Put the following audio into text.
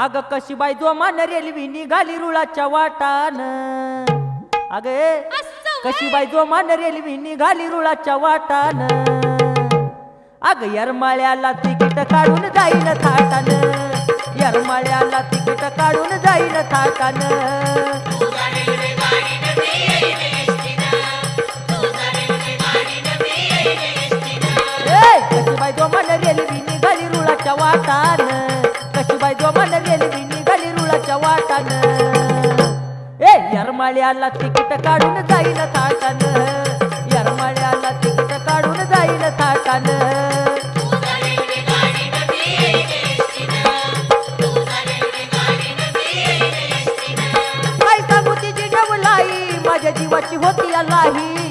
अग कशी बाई जोमान रेल्वी निघाली रुळाच्या वाटान. अग कशी बाई जोमान रेल्वी निघाली रुळाच्या वाटान. अग यरमाळ्याला तिकीट काढून जाईल थाटान. यरमाळ्याला तिकीट काढून जाईल थाटान. रेल्वी निघाली रुळाच्या वाटान. वाटायला गेली मी निघाली रुळाच्या वाटान. ए यरमाळ्याला तिकीट काढून जाईल थाटान. यरमाळ्याला तिकीट काढून जाईल थाटान. काय सांगू तिची ठेवलाई माझ्या जीवाची होती अलाही